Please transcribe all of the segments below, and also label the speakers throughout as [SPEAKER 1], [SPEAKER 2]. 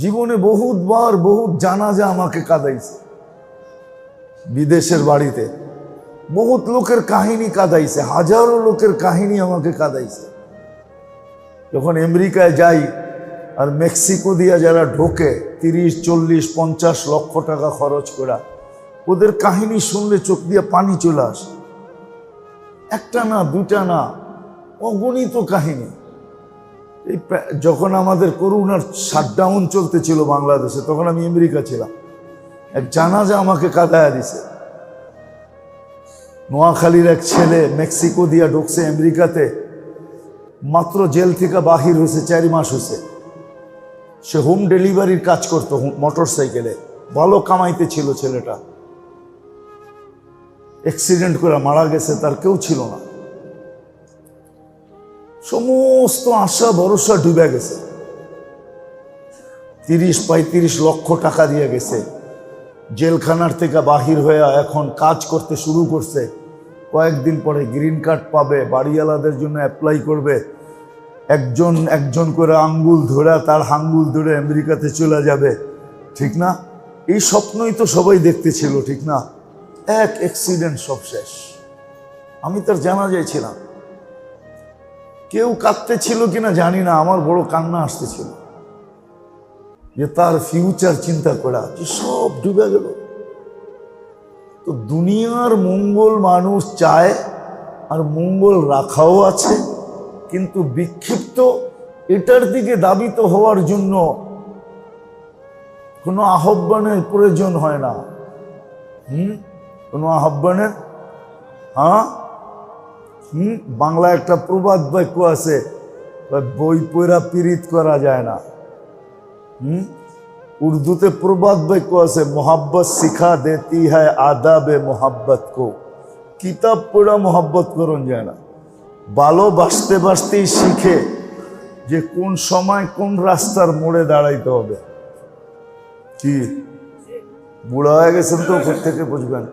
[SPEAKER 1] জীবনে বহুতবার বহুত জানাজা আমাকে কাঁদাইছে। বিদেশের বাড়িতে বহুত লোকের কাহিনী কাঁদাইছে, হাজারো লোকের কাহিনী আমাকে কাঁদাইছে। যখন আমেরিকায় যাই আর মেক্সিকো দিয়া যারা ঢোকে, তিরিশ, চল্লিশ, পঞ্চাশ লক্ষ টাকা খরচ করা, ওদের কাহিনী শুনলে চোখ দিয়ে পানি চলে আসে। একটা না দুটা না, অগণিত কাহিনী। এই যখন আমাদের করোনার শাটডাউন চলতেছিল বাংলাদেশে, তখন আমি আমেরিকা ছিলাম। এক জানাজা আমাকে কাদায়া দিছে। নোয়াখালীর এক ছেলে মেক্সিকো দিয়া ঢুকছে আমেরিকাতে, মাত্র জেল থেকে বাহির হয়েছে, চারি মাস হয়েছে। সে হোম ডেলিভারির কাজ করতো মোটর সাইকেলে ভালো কামাইতে ছিল ছেলেটা। অ্যাক্সিডেন্ট করে মারা গেছে, তার কেউ ছিল না। সমস্ত আশা, ভরসা ডুবে গেছে। তিরিশ পঁয়ত্রিশ লক্ষ টাকা দিয়ে গেছে। জেলখানার থেকে বাহির হয়ে এখন কাজ করতে শুরু করছে। কয়েকদিন পরে গ্রিন কার্ড পাবে, বাড়িওয়ালাদের জন্য অ্যাপ্লাই করবে। একজন একজন করে আঙ্গুল ধরে, তার আঙ্গুল ধরে আমেরিকাতে চলে যাবে। ঠিক না? এই স্বপ্নই তো সবাই দেখতে ছিল ঠিক না? এক অ্যাক্সিডেন্ট সব শেষ। আমি তার জানা যাইছিলাম কেউ কাঁদতে ছিল কিনা জানি না, আমার বড় কান্না আসতেছিল। যে তার ফিউচার চিন্তা করা, যে সব ডুবে গেল। তো দুনিয়ার মঙ্গল মানুষ চায় আর মঙ্গল রাখাও আছে, কিন্তু বিক্ষিপ্ত এটার দিকে দাবিত হওয়ার জন্য কোনো আহ্বানের প্রয়োজন হয় না। হুম? কোনো আহ্বানের? হ্যাঁ? হুম? বাংলা একটা প্রবাদ বাক্য আছে বই পড়া পীড়িত করা যায় না। হুম? উর্দুতে প্রবাদ বাক্য আছে, মোহাব্বত শিখা দেতি হ্যায় আদাবে মোহাব্বত কো। কিতাব পড়া মোহাব্বত করন যায় না। ভালো বাসতে বাসতেই শিখে যে কোন সময় কোন রাস্তার মোড়ে দাঁড়াইতে হবে। কি? বুড়া হয়ে গেছেন তো থেকে বুঝবেন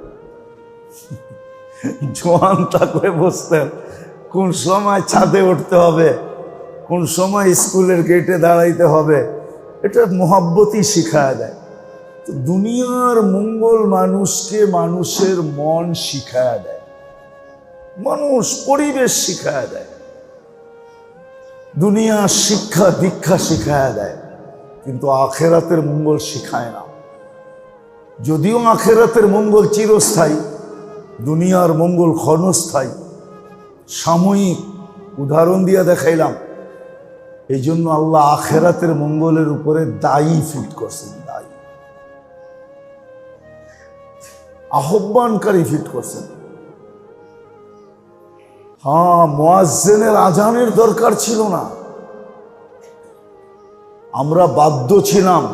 [SPEAKER 1] জোয়ান থাকলে বসতেন, কোন সময় ছাদে উঠতে হবে, কোন সময় স্কুলের গেটে দাঁড়াইতে হবে, এটা মোহাব্বতই শিখায় দেয়। দুনিয়ার মঙ্গল মানুষকে মানুষের মন শিখায় দেয়, মানুষ পরিবেশ শিখায় দেয় দুনিয়ার শিক্ষা দীক্ষা শিখায় দেয়, কিন্তু আখেরাতের মঙ্গল শিখায় না। যদিও আখেরাতের মঙ্গল চিরস্থায়ী দুনিয়ার মঙ্গল ক্ষণস্থায়ী সাময়িক উদাহরণ দিয়ে দেখাইলাম। এই জন্য আল্লাহ আখেরাতের মঙ্গলের উপরে দায়ী ফিট করছেন, দায়ী। আহ্বানকারী ফিট করছেন। হ্যাঁ মোয়াজ্জেনের আজানের দরকার ছিল না। আমরা বাধ্য ছিলাম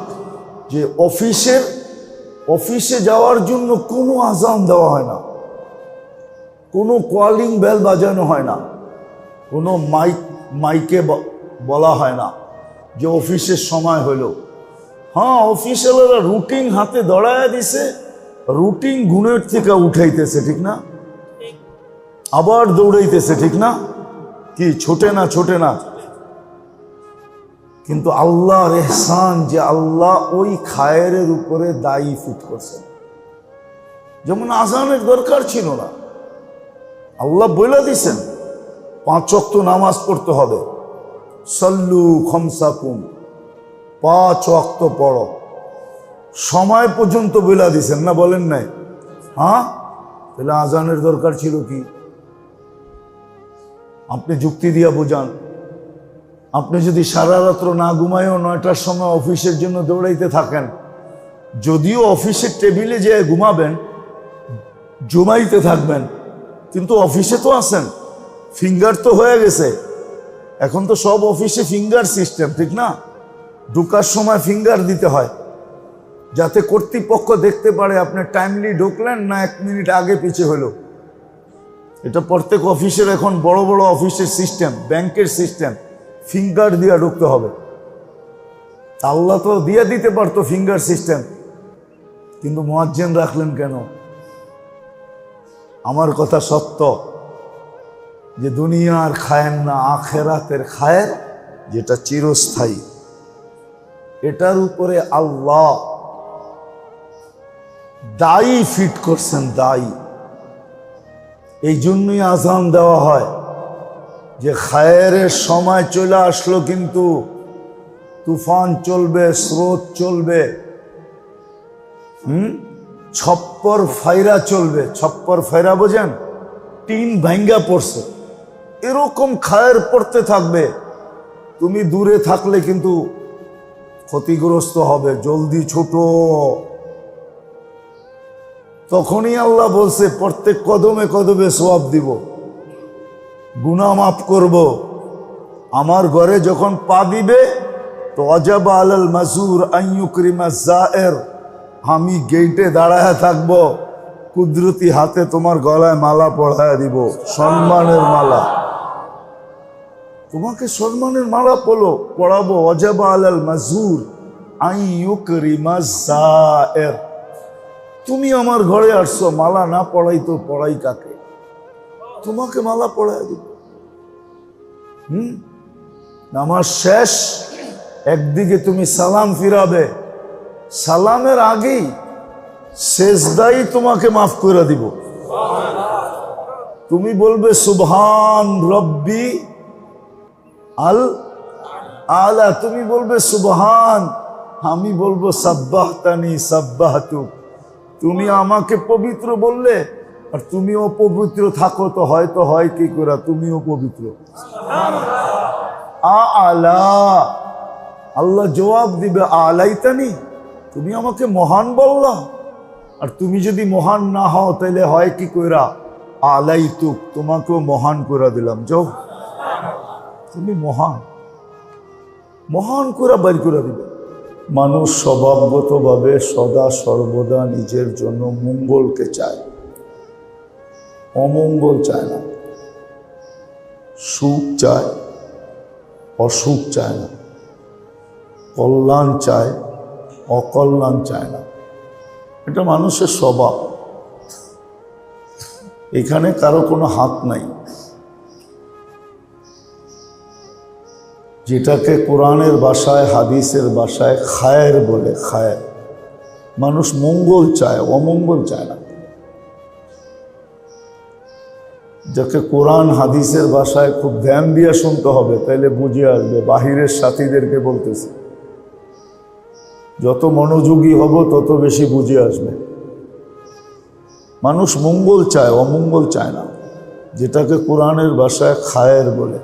[SPEAKER 1] যে অফিসের, অফিসে যাওয়ার জন্য কোনো আজান দেওয়া হয় না। কোনো কলিং বেল বাজানো হয় না। কোনো মাইক মাইকে বলা হয় না যে অফিসের সময় হলো। হ্যাঁ অফিসিয়ালরা রুটিন হাতে দড়ায় দিছে রুটিন গুণের থেকে উঠাইতেছে, ঠিক না? আবার দৌড়াইতেছে, ঠিক না? কি, ছোটে না ছোটে না? কিন্তু আল্লাহর এহসান যে আল্লাহ ওই খায়ের উপরে দায়ী ফিট করছেন। যেমন আজানের দরকার ছিল না। আল্লাহ বলে দিছেন, পাঁচ অক্ত নামাজ পড়তে হবে। সল্লু খমসাকুম, পাঁচ অক্ত পড়ো। সময় পর্যন্ত বলে দিছেন না, বলেন নাই? হ্যাঁ? তাহলে আজানের দরকার ছিল কি? আপনি যুক্তি দিয়া বোঝান। আপনি যদি সারা রাত্র না ঘুমায়ও নয়টার সময় অফিসের জন্য দৌড়াইতে থাকেন, যদিও অফিসের টেবিলে যেয়ে ঘুমাবেন জমাইতে থাকবেন কিন্তু অফিসে তো আছেন। ফিঙ্গার তো হয়ে গেছে। এখন তো সব অফিসে ফিঙ্গার সিস্টেম ঠিক না? ঢুকার সময় ফিঙ্গার দিতে হয়। যাতে কর্তৃপক্ষ দেখতে পারে আপনি টাইমলি ঢুকলেন না এক মিনিট আগে পিছে হলো। এটা প্রত্যেক অফিসের এখন বড় বড় অফিসের সিস্টেম ব্যাংকের সিস্টেম ফিঙ্গার দিয়ে ঢুকতে হবে। আল্লাহ তো দিয়ে দিতে পারতো ফিঙ্গার সিস্টেম কিন্তু মোয়াজ্জেন রাখলেন কেন? আমার কথা সত্য? যে দুনিয়ার খায়েন না আখেরাতের খায়ের, যেটা চিরস্থায়ী। এটার উপরে আল্লাহ দায়ী ফিট করছেন, দায়ী। এই জন্যই আজান দেওয়া হয় যে খায়ের সময় চলে আসলো কিন্তু তুফান চলবে, স্রোত চলবে। হুম? ছপ্পর ফাইরা চলবে। ছপ্পর ফাইরা বোঝেন? টিন ভাঙ্গা পড়ছে। এরকম খায়ের পড়তে থাকবে। তুমি দূরে থাকলে কিন্তু ক্ষতিগ্রস্ত হবে, জলদি ছোট। তখনই আল্লাহ বলছে, প্রত্যেক কদমে কদমে সোয়াব দিব। গুনা মাফ করব। আমার ঘরে যখন পা দিবে, তো অজাব আলাল মাসুর আইয়ুকরিমা জায়ের আমি গেইটে দাঁড়ায় থাকব, কুদরতি হাতে তোমার গলায় মালা পড়ায় দিব, সম্মানের মালা। তোমাকে সম্মানের মালা পড়ো পড়াবো, অজাবা আলাল মাজুর তুমি আমার ঘরে আসছো, মালা না পড়াই তো পড়াই কাকে? তোমাকে মালা পড়ায় দিব। হুম? নামাজ শেষ, একদিকে তুমি সালাম ফিরাবে সালামের আগেই শেষদাই তোমাকে মাফ করে দিব। তুমি বলবে, সুবহান রব্বি আল আলা। তুমি বলবে, সুবহান। আমি বলব, সাব্বাহতানি সাব্বাহতু। তুমি আমাকে পবিত্র বললে, আর তুমিও পবিত্র থাকো তো হয়তো হয় কি করে? তুমিও পবিত্র। আ আলা। আল্লাহ জবাব দিবে, আলাইতানি। তুমি আমাকে মহান বললা। আর তুমি যদি মহান না হও তাহলে হয় কি কইরা? আলাই তুক, তোমাকেও মহান করে দিলাম, যাও। তুমি মহান। মহান করে বাইর করে দিবে। মানুষ স্বভাবগতভাবে সদা সর্বদা নিজের জন্য মঙ্গলকে চায়। অমঙ্গল চায় না। সুখ চায়, অসুখ চায় না। কল্যাণ চায় অকল্যাণ চায় না। এটা মানুষের স্বভাব। এখানে কারও কোনো হাত নাই। যেটাকে কোরআনের ভাষায়, হাদিসের ভাষায় খায়ের বলে, খায়ের। মানুষ মঙ্গল চায়, অমঙ্গল চায় না। যাকে কোরআন, হাদিসের ভাষায় খুব ধ্যান দিয়ে শুনতে হবে, তাইলে বুঝে আসবে, বাহিরের সাথীদেরকে বলতেছে। যত মনোযোগী হব, তত বেশি বুঝে আসবে। মানুষ মঙ্গল চায়, অমঙ্গল চায় না। যেটাকে কোরআনের ভাষায় খায়ের বলে।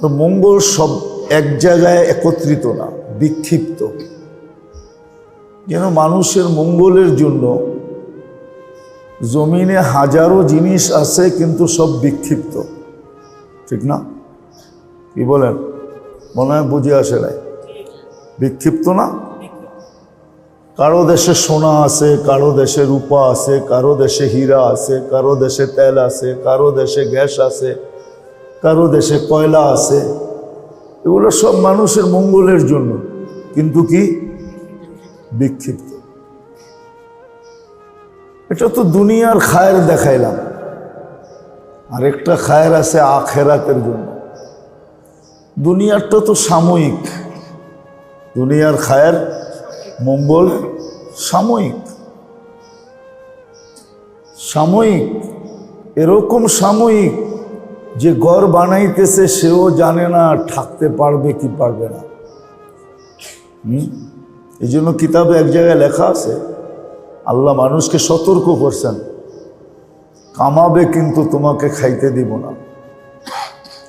[SPEAKER 1] তো মঙ্গল সব এক জায়গায় একত্রিত না, বিক্ষিপ্ত। যেন মানুষের মঙ্গলের জন্য জমিনে হাজারো জিনিস আছে, কিন্তু সব বিক্ষিপ্ত। ঠিক না? কি বলেন? মনে হয় বুঝে আসে নাই। বিক্ষিপ্ত না? কারও দেশে সোনা আছে, কারও দেশে রূপা আছে, কারও দেশে হীরা আছে, কারও দেশে তেল আছে, কারও দেশে গ্যাস আছে, কারও দেশে কয়লা আছে। এগুলো সব মানুষের মঙ্গলের জন্য, কিন্তু কি? বিক্ষিপ্ত। এটা তো দুনিয়ার খায়ের দেখাইলাম। আরেকটা খায়ের আছে আখেরাতের জন্য। দুনিয়ারটা তো সাময়িক। দুনিয়ার খায়ের মঙ্গল সাময়িক। সাময়িক, এরকম সাময়িক যে ঘর বানাইতেছে, সেও জানে না থাকতে পারবে কি পারবে না। এই জন্য কিতাবে এক জায়গায় লেখা আছে, আল্লাহ মানুষকে সতর্ক করছেন, কামাবে কিন্তু তোমাকে খাইতে দিব না।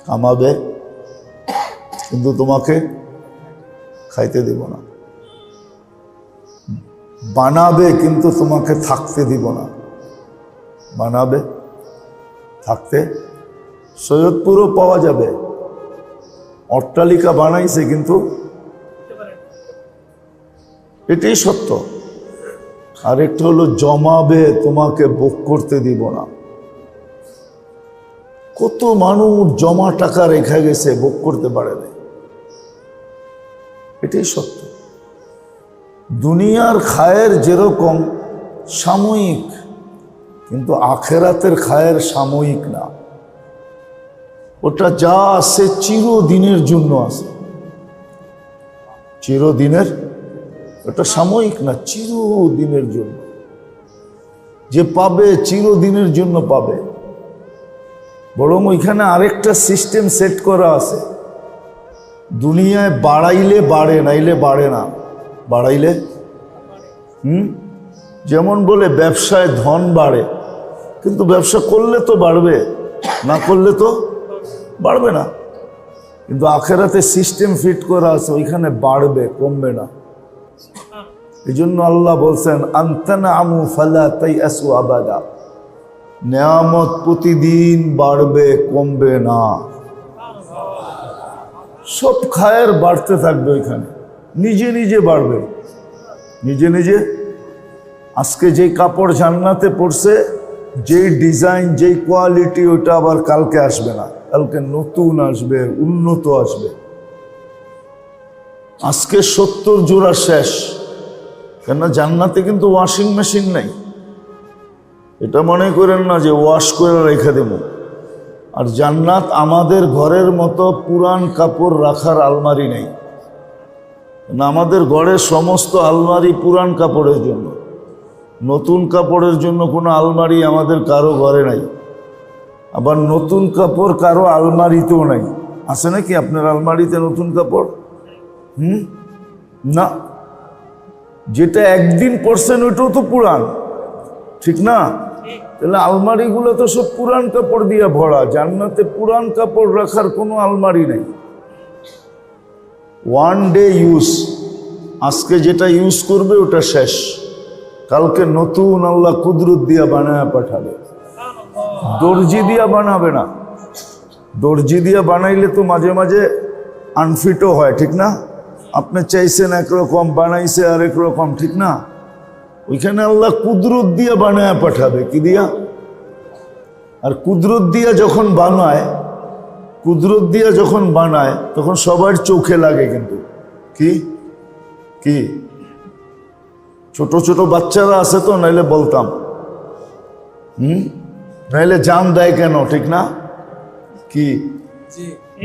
[SPEAKER 1] কামাবে কিন্তু তোমাকে খাইতে দিব না। বানাবে কিন্তু তোমাকে থাকতে দিব না। বানাবে, থাকতে। সৈয়দপুরও পাওয়া যাবে। অট্টালিকা বানাইছে কিন্তু। এটাই সত্য। আরেকটা হলো, জমাবে তোমাকে ভোগ করতে দিব না। কত মানুষ জমা টাকা রেখে গেছে, ভোগ করতে পারে না এটাই সত্য। দুনিয়ার খায়ের যেরকম সাময়িক, কিন্তু আখেরাতের খায়ের সাময়িক না। ওটা যা আছে চিরদিনের জন্য আছে। চিরদিনের এটা সাময়িক না, চিরদিনের জন্য। যে পাবে চিরদিনের জন্য পাবে। বরং ওইখানে আরেকটা সিস্টেম সেট করা আছে। দুনিয়ায় বাড়াইলে বাড়ে, নাইলে বাড়ে না। বাড়াইলে? হুম? যেমন বলে ব্যবসায় ধন বাড়ে, কিন্তু ব্যবসা করলে তো বাড়বে, না করলে তো বাড়বে না। কিন্তু আখেরাতে সিস্টেম ফিট করা আছে, ওইখানে বাড়বে, কমবে না। এই জন্য আল্লাহ বলছেন আন্তানা আমু ফালা তাই আসু আবাদা। নেয়ামত প্রতিদিন বাড়বে, কমবে না। সব খায়ের বাড়তে থাকবে ওইখানে। নিজে নিজে বাড়বে। নিজে নিজে। আজকে যেই কাপড় জান্নাতে পড়ছে, যেই ডিজাইন, যেই কোয়ালিটি ওটা আবার কালকে আসবে না। কালকে নতুন আসবে, উন্নত আসবে। আজকে সত্তর জোড়া শেষ। কেননা জান্নাতে কিন্তু ওয়াশিং মেশিন নাই। এটা মনে করেন না যে ওয়াশ করে রেখে দেব। আর জান্নাত আমাদের ঘরের মতো পুরান কাপড় রাখার আলমারি নেই। আমাদের ঘরের সমস্ত আলমারি পুরান কাপড়ের জন্য। নতুন কাপড়ের জন্য কোনো আলমারি আমাদের কারও ঘরে নাই। আবার নতুন কাপড় কারও আলমারিতেও নাই। আছে নাকি আপনার আলমারিতে নতুন কাপড়? হুম? না। যেটা একদিন পরছেন ওইটাও তো পুরান। ঠিক না? তাহলে আলমারিগুলো তো সব পুরান কাপড় দিয়ে ভরা, জান্নাতে পুরান কাপড় রাখার কোনো আলমারি নেই। ওয়ান ডে ইউজ আজকে যেটা ইউজ করবে ওটা শেষ। কালকে নতুন আল্লাহ কুদরত দিয়া বানায় পাঠাবে। দর্জি দিয়া বানাবে না। দর্জি দিয়া বানাইলে তো মাঝে মাঝে আনফিটও হয়, ঠিক না? আপনি চাইছেন একরকম, বানাইছে আর রকম, ঠিক না? ওইখানে আল্লাহ কুদরত দিয়া বানায় পাঠাবে কি দিয়া? আর কুদরত দিয়া যখন বানায় কুদরত দিয়া যখন বানায় তখন সবার চোখে লাগে কিন্তু। কি? কি? ছোট ছোট বাচ্চারা আছে তো নাইলে বলতাম। হুম? নাইলে জান দেয় কেন ঠিক না? কি?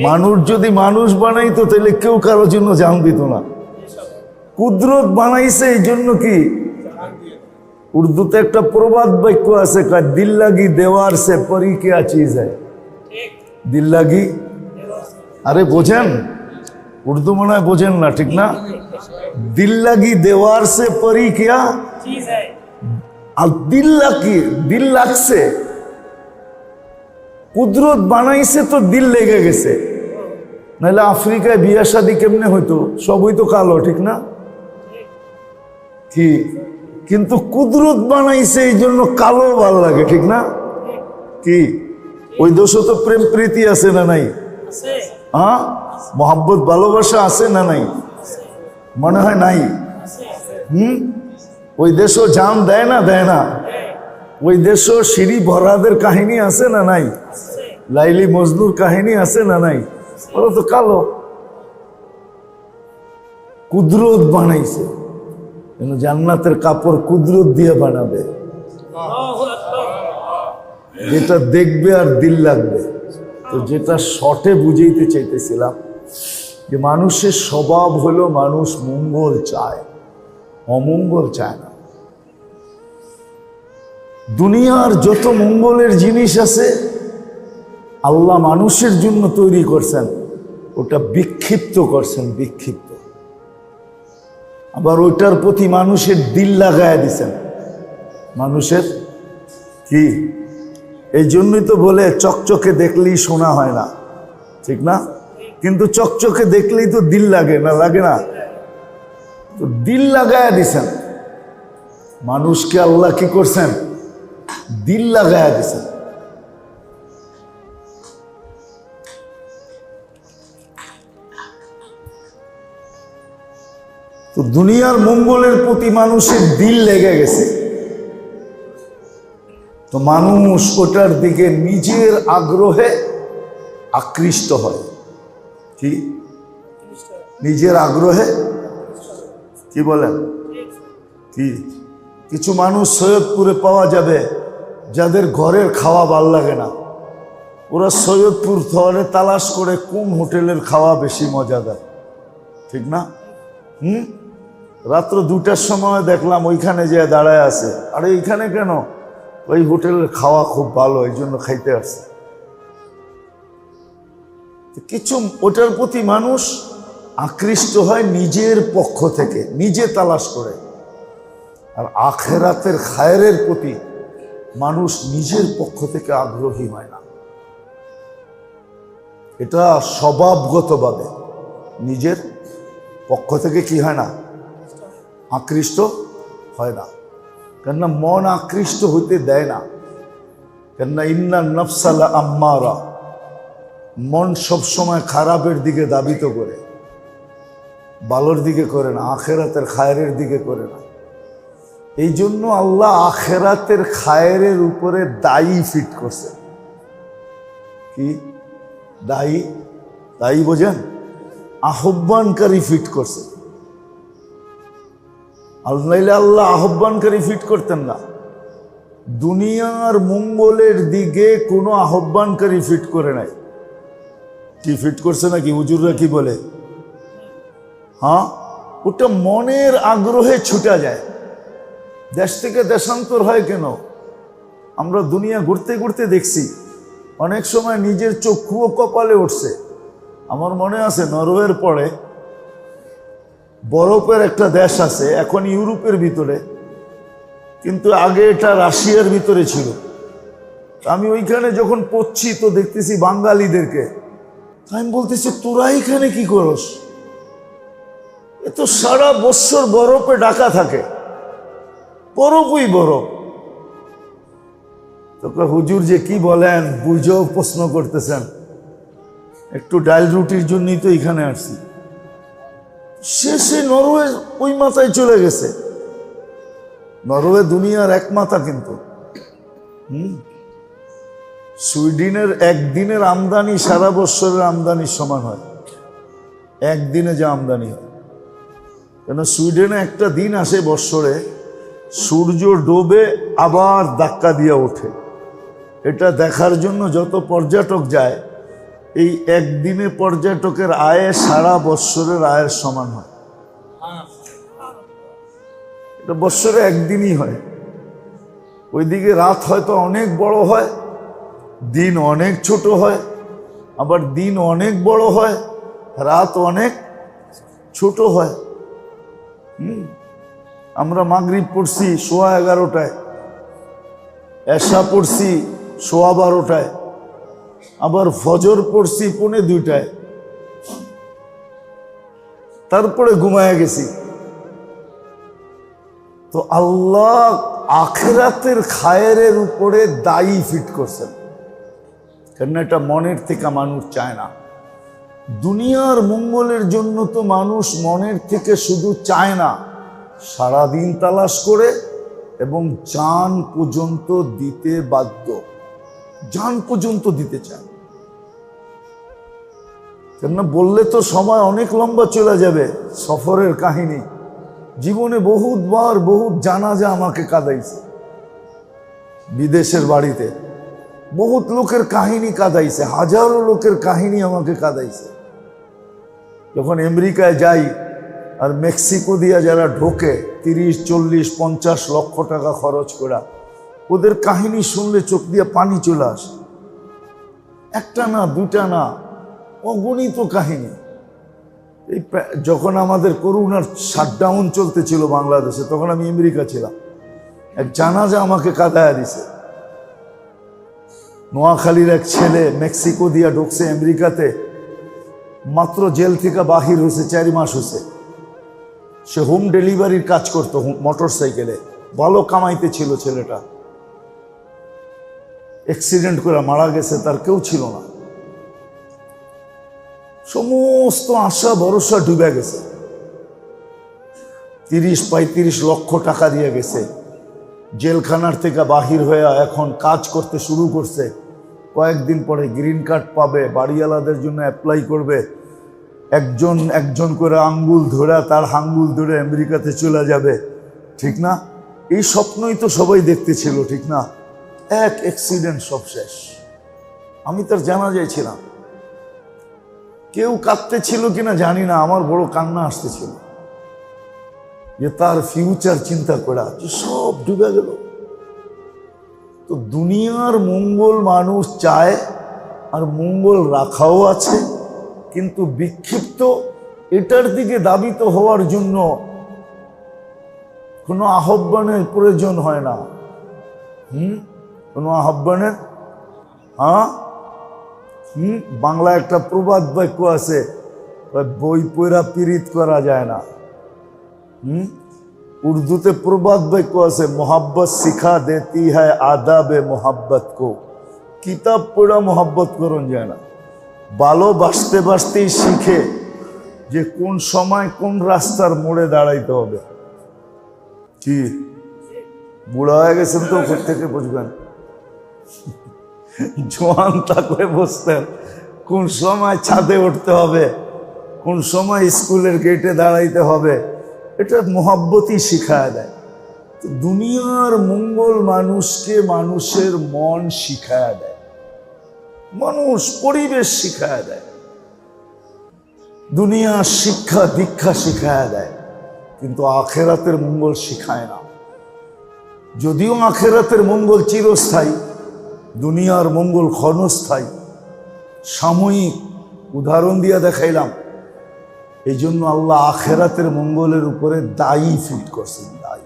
[SPEAKER 1] মানুষ যদি মানুষ বানাইতো তাহলে কেউ কারোর জন্য জান দিত না। কুদরত বানাইছে এই জন্য কি? উর্দুতে একটা প্রবাদ বাক্য আছে দিল লাগি দেওয়ার সে পরি কেয়া চিজ দিল লাগি আরে বোঝেন উর্দু মনে হয় বোঝেন না ঠিক না? দিল লাগি দেওয়ার সে পরি কেয়া আর দিল লাগি দিল লাগছে। কুদরত বানাইছে তো দিল লেগে গেছে। নাহলে আফ্রিকায় বিয়া শাদি কেমনে হইতো? সবই তো কালো ঠিক না? কি? কিন্তু কুদরত বানাইছে এই জন্য কালো ভালো লাগে ঠিক না? কি? ওই দোষও তো প্রেম প্রীতি আছে না নাই? হ্যাঁ? মোহাব্বত ভালোবাসা আছে না নাই? মনে হয় নাই? হুম? ওই দেশও জান দেয় না দেয় না? ওই দেশও সিঁড়ি ভরাদের কাহিনী আছে না নাই? লাইলি মজনুর কাহিনী আছে না নাই? ওরা তো কালো। কুদরত বানাইছে। যেন জান্নাতের কাপড় কুদরত দিয়ে বানাবে। যেটা দেখবে আর দিল লাগবে। তো যেটা শটে বুঝাইতে চাইতেছিলাম যে মানুষের স্বভাব হলো মানুষ মঙ্গল চায় অমঙ্গল চায় না। দুনিয়ার যত মঙ্গলের জিনিস আছে আল্লাহ মানুষের জন্য তৈরি করছেন ওটা বিক্ষিপ্ত করছেন বিক্ষিপ্ত। আবার ওইটার প্রতি মানুষের দিল লাগায় দিছেন। মানুষের কি? এই জন্যই তো বলে চকচকে দেখলেই শোনা হয় না। ঠিক না? কিন্তু চকচকে দেখলেই তো দিল লাগে না লাগে না? তো দিল লাগায়া দিছেন। মানুষকে আল্লাহ কি করছেন? দিল লাগায়া দিছেন। দুনিয়ার মঙ্গলের প্রতি মানুষের দিল লেগে গেছে। তো মানুষ ওটার দিকে নিজের আগ্রহে আকৃষ্ট হয়। কি? নিজের আগ্রহে? কি বলেন? কি? কিছু মানুষ সৈয়দপুরে পাওয়া যাবে, যাদের ঘরের খাওয়া ভালো লাগে না। ওরা সৈয়দপুর শহরে তালাশ করে কোন হোটেলের খাওয়া বেশি মজাদার? ঠিক না? হুম? রাত্র দুটার সময় দেখলাম ওইখানে যে দাঁড়ায় আছে। আরে এইখানে কেন? ওই হোটেলের খাওয়া খুব ভালো, এই জন্য খাইতে আসছে। কিছু ওটার প্রতি মানুষ আকৃষ্ট হয় নিজের পক্ষ থেকে, নিজে তালাশ করে। আর আখেরাতের খায়ের প্রতি মানুষ নিজের পক্ষ থেকে আগ্রহী হয় না। এটা স্বভাবগতভাবে নিজের পক্ষ থেকে কি হয় না? আকৃষ্ট হয় না। কেননা মন আকৃষ্ট হইতে দেয় না। কেননা ইন্না নফসালা আম্মারা। মন সবসময় খারাপের দিকে দাবিত করে। বালোর দিকে করে না, আখেরাতের খায়ের দিকে করে না। এই জন্য আল্লাহ আখেরাতের খায়ের উপরে দায়ী ফিট করছে। কি? দায়ী? দায়ী বোঝেন? আহ্বানকারী ফিট করছে। আল্লাহ আল্লাহ আহ্বানকারী ফিট করতেন না। দুনিয়ার মঙ্গলের দিকে কোনো আহ্বানকারী ফিট করে নাই। কি ফিট করছে নাকি? হুজুররা কি বলে? হ্যাঁ? ওটা মনের আগ্রহে ছুটা যায়। দেশ থেকে দেশান্তর হয় কেন? আমরা দুনিয়া ঘুরতে ঘুরতে দেখছি, অনেক সময় নিজের চক্ষুও কপালে উঠছে। আমার মনে আছে, নরওয়ের পরে বরফের একটা দেশ আছে এখন ইউরোপের ভিতরে কিন্তু আগে এটা রাশিয়ার ভিতরে ছিল। আমি ওইখানে যখন পড়ছি তো দেখতেছি বাঙালিদেরকে। আমি বলতেছি তোরা এখানে কি করস? এ তো সারা বছর বরফে ডাকা থাকে। বরফই বরফ। তো কয়, হুজুর যে কি বলেন বুঝেও প্রশ্ন করতেছেন। একটু ডাল রুটির জন্যই তো এখানে আসছি। শেষে নরওয়ে ওই মাথায় চলে গেছে। নরওয়ে দুনিয়ার এক মাথা কিন্তু। হুম? সুইডেনের একদিনের আমদানি সারা বছরের আমদানির সমান হয়। একদিনে যা আমদানি হয়। কেন সুইডেনে একটা দিন আসে বৎসরে, সূর্য ডোবে আবার ধাক্কা দিয়ে ওঠে। এটা দেখার জন্য যত পর্যটক যায় এই একদিনে পর্যটকের আয়ে সারা বৎসরের আয়ের সমান হয়। এটা বৎসরে একদিনই হয়। ওইদিকে রাত হয়তো অনেক বড় হয়, দিন অনেক ছোট হয়, আবার দিন অনেক বড় হয়, রাত অনেক ছোট হয়। হুম? আমরা মাগরিব পড়ছি সোয়া এগারোটায়, এশা পড়ছি সোয়া বারোটায়। আবার ফজর পড়ছি পৌনে দুইটায়। তারপরে ঘুমায় গেছি। তো আল্লাহ আখেরাতের খায়ের উপরে দায়ী ফিট করছেন। কেন এটা মনের থেকে মানুষ চায় না। দুনিয়ার মঙ্গলের জন্য তো মানুষ মনের থেকে শুধু চায় না। সারাদিন তালাশ করে এবং চান পর্যন্ত দিতে বাধ্য। জান পর্যন্ত দিতে চায়। কেননা বললে তো সময় অনেক লম্বা চলে যাবে সফরের কাহিনী। জীবনে বহুতবার বহুত জানাজা আমাকে কাঁদাইছে। বিদেশের বাড়িতে বহুত লোকের কাহিনী কাঁদাইছে, হাজারো লোকের কাহিনী আমাকে কাঁদাইছে। যখন আমেরিকায় যাই আর মেক্সিকো দিয়া যারা ঢোকে, তিরিশ, চল্লিশ, পঞ্চাশ লক্ষ টাকা খরচ করা ওদের কাহিনী শুনলে চোখ দিয়ে পানি চলে আসে। একটা না দুটা না, অগণিত কাহিনী। এই যখন আমাদের করোনার শাটডাউন চলতেছিল বাংলাদেশে, তখন আমি আমেরিকা ছিলাম। এক জানাজা আমাকে কাদায়া দিছে। নোয়াখালীর এক ছেলে মেক্সিকো দিয়া ঢুকছে আমেরিকাতে। মাত্র জেল থেকে বাহির হয়েছে, চারি মাস হয়েছে। সে হোম ডেলিভারির কাজ করতো মোটর সাইকেলে ভালো কামাইতে ছিল ছেলেটা। অ্যাক্সিডেন্ট করে মারা গেছে, তার কেউ ছিল না। সমস্ত আশা, ভরসা ডুবে গেছে। তিরিশ পঁয়ত্রিশ লক্ষ টাকা দিয়ে গেছে। জেলখানার থেকে বাহির হয়ে এখন কাজ করতে শুরু করছে। কয়েকদিন পরে গ্রিন কার্ড পাবে, বাড়িওয়ালাদের জন্য অ্যাপ্লাই করবে। একজন একজন করে আঙ্গুল ধরে তার আঙ্গুল ধরে আমেরিকাতে চলে যাবে, ঠিক না? এই স্বপ্নই তো সবাই দেখতে ছিল ঠিক না? এক অ্যাক্সিডেন্ট সব শেষ। আমি তার জানা যাইছিলাম কেউ কাঁদতে ছিল কিনা জানি না, আমার বড় কান্না আসতেছিল। যে তার ফিউচার চিন্তা করা, যে সব ডুবে গেল। তো দুনিয়ার মঙ্গল মানুষ চায় আর মঙ্গল রাখাও আছে, কিন্তু বিক্ষিপ্ত এটার দিকে দাবিত হওয়ার জন্য কোনো আহ্বানের প্রয়োজন হয় না। হুম? কোনো আহ্বানের হ্যাঁ? হুম বাংলা একটা প্রবাদ বাক্য আছে বই পয়রা পীড়িত করা যায় না। হুম? উর্দুতে প্রবাদ বাক্য আছে, মোহাব্বত শিখা দেতি হ্যায় আদাবে মোহাব্বত কো। কিতাব পড়া মোহাব্বত করুন যায় না। ভালোবাসতে বাসতেই শিখে যে কোন সময় কোন রাস্তার মোড়ে দাঁড়াইতে হবে। কি? বুড়া হয়ে গেছেন তো থেকে বুঝবেন জোয়ান থাকলে বসতেন কোন সময় ছাদে উঠতে হবে? কোন সময় স্কুলের গেটে দাঁড়াইতে হবে? এটা মোহাব্বতই শিখায় দেয়। দুনিয়ার মঙ্গল মানুষকে মানুষের মন শিখায় দেয়। মানুষ পরিবেশ শিখায় দেয়। দুনিয়ার শিক্ষা দীক্ষা শিখায় দেয়। কিন্তু আখেরাতের মঙ্গল শিখায় না। যদিও আখেরাতের মঙ্গল চিরস্থায়ী দুনিয়ার মঙ্গল ক্ষণস্থায়ী। সাময়িক উদাহরণ দিয়ে দেখাইলাম। এই জন্য আল্লাহ আখেরাতের মঙ্গলের উপরে দায়ী ফিট করছেন, দায়ী।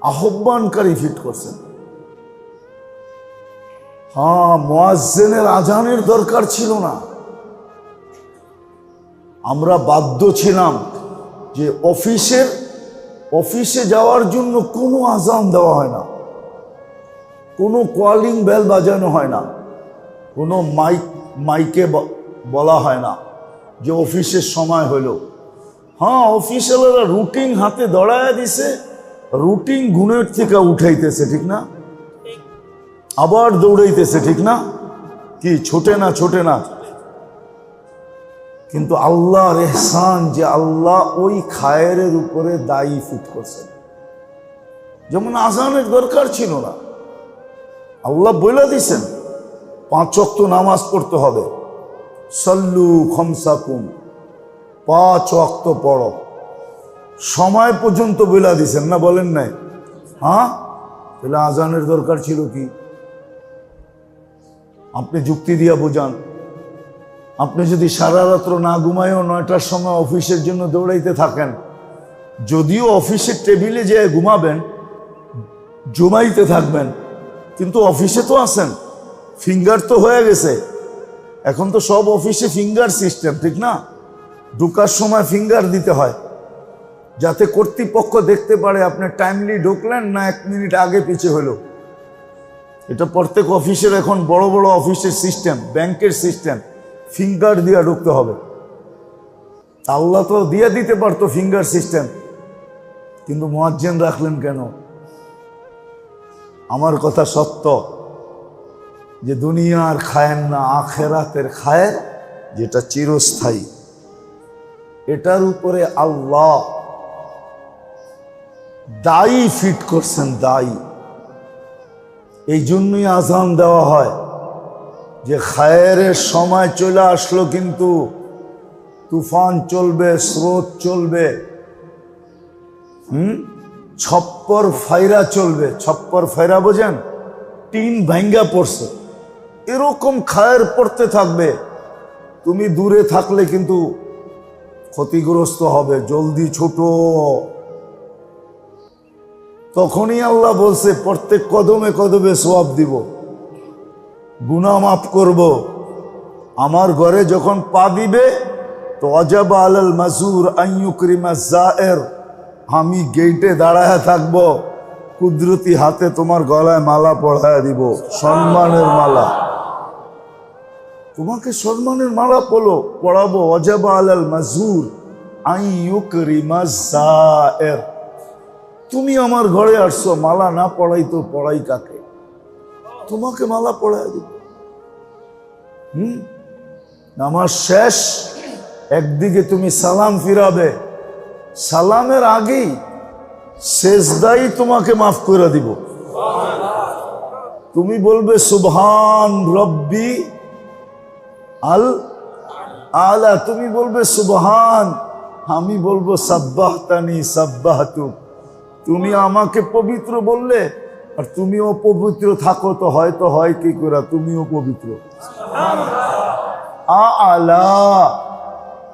[SPEAKER 1] আহ্বানকারী ফিট করছেন। হ্যাঁ মোয়াজ্জেনের আজানের দরকার ছিল না। আমরা বাধ্য ছিলাম যে অফিসের, অফিসে যাওয়ার জন্য কোনো আজান দেওয়া হয় না। কোনো কলিং বেল বাজানো হয় না। কোনো মাইক মাইকে বলা হয় না যে অফিসের সময় হলো। হ্যাঁ অফিসিয়ালরা রুটিন হাতে দড়ায় দিছে রুটিন গুণের থেকে উঠাইতেছে, ঠিক না? আবার দৌড়াইতেছে, ঠিক না? কি, ছোটে না ছোটে না? কিন্তু আল্লাহর এহসান যে আল্লাহ ওই খায়ের উপরে দায়ী ফিট করছেন। যেমন আজানের দরকার ছিল না। আল্লাহ বইলা দিছেন, পাঁচ অক্ত নামাজ পড়তে হবে। সল্লু খমসাকুম, পাঁচ অক্ত পড়ো। সময় পর্যন্ত বইলা দিছেন না, বলেন নাই? হ্যাঁ? তাহলে আজানের দরকার ছিল কি? আপনি যুক্তি দিয়া বোঝান। আপনি যদি সারা রাত্র না ঘুমায়ও নয়টার সময় অফিসের জন্য দৌড়াইতে থাকেন, যদিও অফিসের টেবিলে যেয়ে ঘুমাবেন জমাইতে থাকবেন কিন্তু অফিসে তো আছেন। ফিঙ্গার তো হয়ে গেছে। এখন তো সব অফিসে ফিঙ্গার সিস্টেম ঠিক না? ঢুকার সময় ফিঙ্গার দিতে হয়। যাতে কর্তৃপক্ষ দেখতে পারে আপনি টাইমলি ঢুকলেন না এক মিনিট আগে পিছে হলো। এটা প্রত্যেক অফিসের এখন বড় বড় অফিসের সিস্টেম ব্যাংকের সিস্টেম ফিঙ্গার দিয়ে ঢুকতে হবে। আল্লাহ তো দিয়ে দিতে পারতো ফিঙ্গার সিস্টেম কিন্তু মোয়াজ্জেন রাখলেন কেন? আমার কথা সত্য? যে দুনিয়ার খায়েন না, আখেরাতের খায়ের যেটা চিরস্থায়ী। এটার উপরে আল্লাহ দায়ী ফিট করছেন, দায়ী। এই জন্যই আজান দেওয়া হয় যে খায়ের সময় চলে আসলো কিন্তু তুফান চলবে, স্রোত চলবে। হুম? ছপ্পর ফাইরা চলবে। ছপ্পর ফাইরা বোঝেন? টিন ভাঙ্গা পড়ছে। এরকম খায়ের পড়তে থাকবে। তুমি দূরে থাকলে কিন্তু ক্ষতিগ্রস্ত হবে, জলদি ছোট। তখনই আল্লাহ বলছে, প্রত্যেক কদমে কদমে সোয়াব দিব। গুনা মাফ করব। আমার ঘরে যখন পা দিবে, তো অজাবা আলাল মাজুর আইয়ুকরিমা জায়ের আমি গেইটে দাঁড়ায় থাকব, কুদরতি হাতে তোমার গলায় মালা পড়ায় দিব, সম্মানের মালা। তোমাকে সম্মানের মালা পড়ো পড়াবো, অজাবা আলাল মাজুর তুমি আমার ঘরে আসছো, মালা না পড়াই তো পড়াই কাকে? তোমাকে মালা পড়ায় দিব। হুম? নামাজ শেষ, একদিকে তুমি সালাম ফিরাবে সালামের আগেই শেষদাই তোমাকে মাফ করে দিব। তুমি বলবে, সুবহান রব্বি আল আলা। তুমি বলবে, সুবহান। আমি বলব, সাব্বাহতানি সাব্বাহাতু। তুমি আমাকে পবিত্র বললে, আর তুমিও পবিত্র থাকো, তো হয়তো হয় কি করে? তুমিও পবিত্র। আ আলা।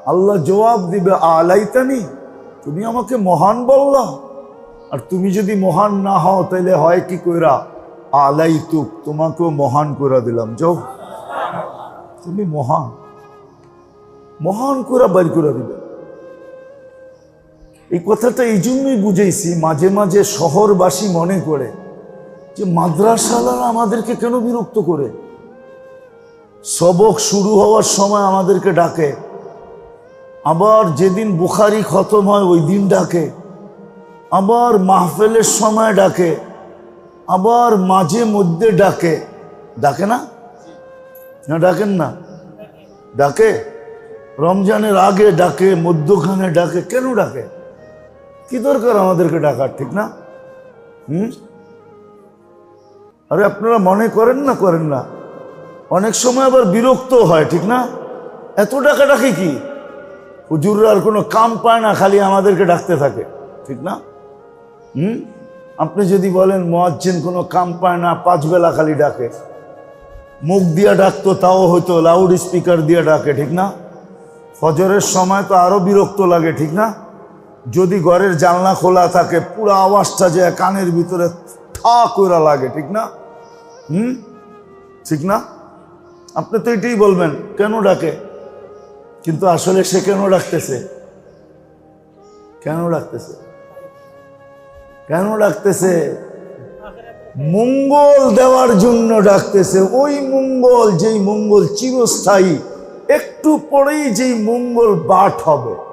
[SPEAKER 1] আল্লাহ জবাব দিবে, আলাইতানি। তুমি আমাকে মহান বললা। আর তুমি যদি মহান না হও তাহলে হয় কি কইরা? আলাই তুক তোমাকেও মহান করে দিলাম। যাও। তুমি মহান। মহান করে বাইর করে দিবে। এই কথাটা এই জন্যই বুঝেছি মাঝে মাঝে শহরবাসী মনে করে যে মাদ্রাসালারা আমাদেরকে কেন বিরক্ত করে? সবক শুরু হওয়ার সময় আমাদেরকে ডাকে। আবার যেদিন বুখারি খতম হয়, ওই দিন ডাকে। আবার মাহফেলের সময় ডাকে। আবার মাঝে মধ্যে ডাকে। ডাকে না? না, ডাকেন না। ডাকে? রমজানের আগে ডাকে, মধ্যখানে ডাকে। কেন ডাকে? কি দরকার আমাদেরকে ডাকার, ঠিক না? হুম? আরে, আপনারা মনে করেন না করেন না। অনেক সময় আবার বিরক্ত হয়, ঠিক না? এত ডাকা ডাকে কি? হুজুররা কোনো কাম পায় না, খালি আমাদেরকে ডাকতে থাকে। ঠিক না? হুম? আপনি যদি বলেন, মোয়াজ্জেন কোনো কাম পায় না, পাঁচ বেলা খালি ডাকে। মুখ দিয়া ডাকতো, তাও হয়তো লাউড স্পিকার দিয়ে ডাকে, ঠিক না? ফজরের সময় তো আরও বিরক্ত লাগে, ঠিক না? যদি ঘরের জানলা খোলা থাকে, পুরো আওয়াজটা যে কানের ভিতরে ঠা কইরা লাগে, ঠিক না? হুম? ঠিক না? আপনি তো এটাই বলবেন, কেন ডাকে? কিন্তু আসলে সে কেন ডাকতেছে? কেন ডাকতেছে? কেন ডাকতেছে? মঙ্গল দেওয়ার জন্য ডাকতেছে। ওই মঙ্গল, যেই মঙ্গল চিরস্থায়ী, একটু পরেই যেই মঙ্গল বাট হবে।